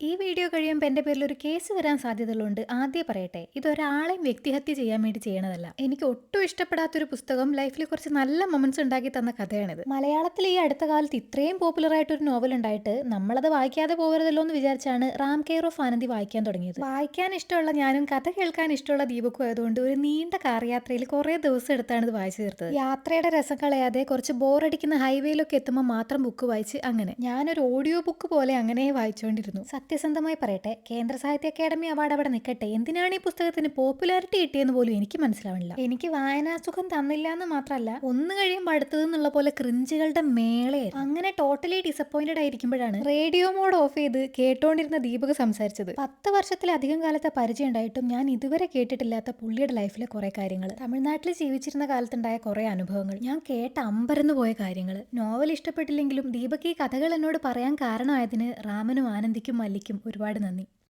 ഈ വീഡിയോ കഴിയുമ്പോൾ എന്റെ പേരിൽ ഒരു കേസ് വരാൻ സാധ്യതകളുണ്ട്. ആദ്യം പറയട്ടെ. ഇതൊരാളെയും വ്യക്തിഹത്യ ചെയ്യാൻ വേണ്ടി ചെയ്യണതല്ല. എനിക്ക് ഒട്ടും ഇഷ്ടപ്പെടാത്തൊരു പുസ്തകം ലൈഫിൽ കുറച്ച് നല്ല മൊമെന്റ്സ് ഉണ്ടാക്കി തന്ന കഥയാണിത്. മലയാളത്തിൽ ഈ അടുത്ത കാലത്ത് ഇത്രയും ആയിട്ടൊരു നോവൽ ഉണ്ടായിട്ട് നമ്മളത് വായിക്കാതെ പോകരുതല്ലോ എന്ന് വിചാരിച്ചാണ് റാം കെയർ ഓഫ് ആനന്ദി വായിക്കാൻ തുടങ്ങിയത്. വായിക്കാൻ ഇഷ്ടമുള്ള ഞാനും കഥ കേൾക്കാൻ ഇഷ്ടമുള്ള ദീപക്കും ആയതുകൊണ്ട് ഒരു നീണ്ട കാർ യാത്രയിൽ കുറേ ദിവസം എടുത്താണ് ഇത് വായിച്ചു തീർത്തത്. യാത്രയുടെ രസം കളയാതെ കുറച്ച് ബോറടിക്കുന്ന ഹൈവേയിലൊക്കെ എത്തുമ്പോൾ മാത്രം ബുക്ക് വായിച്ച് അങ്ങനെ. ഞാനൊരു ഓഡിയോ ബുക്ക് പോലെ അങ്ങനെ വായിച്ചുകൊണ്ടിരുന്നു സത്യസന്ധമായി പറയട്ടെ കേന്ദ്ര സാഹിത്യ അക്കാദമി അവാർഡ് അവിടെ നിൽക്കട്ടെ എന്തിനാണ് ഈ പുസ്തകത്തിന് പോപ്പുലാരിറ്റി കിട്ടിയെന്ന് പോലും എനിക്ക് മനസ്സിലാവണില്ല. എനിക്ക് വായനാസുഖം തന്നില്ല എന്ന് മാത്രമല്ല ഒന്ന് കഴിയുമ്പോൾ അടുത്തത് എന്നുള്ള പോലെ ക്രിഞ്ചുകളുടെ മേളയായിരുന്നു അങ്ങനെ ടോട്ടലി ഡിസപ്പോയിന്റഡ് ആയിരിക്കുമ്പോഴാണ് റേഡിയോ മോഡ് ഓഫ് ചെയ്ത് കേട്ടോണ്ടിരുന്ന ദീപക് സംസാരിച്ചത്. പത്ത് വർഷത്തിലധികം കാലത്തെ പരിചയം ഉണ്ടായിട്ടും ഞാൻ ഇതുവരെ കേട്ടിട്ടില്ലാത്ത പുള്ളിയുടെ ലൈഫിലെ കുറെ കാര്യങ്ങൾ. തമിഴ്നാട്ടിൽ ജീവിച്ചിരുന്ന കാലത്തുണ്ടായ കുറെ അനുഭവങ്ങൾ. ഞാൻ കേട്ട അമ്പരന്ന് പോയ കാര്യങ്ങൾ. നോവൽ ഇഷ്ടപ്പെട്ടില്ലെങ്കിലും ദീപക് ഈ കഥകൾ എന്നോട് പറയാൻ കാരണമായതിന് റാമനും ആനന്ദിക്കും മല്ലിക്കും ഒരുപാട് നന്ദി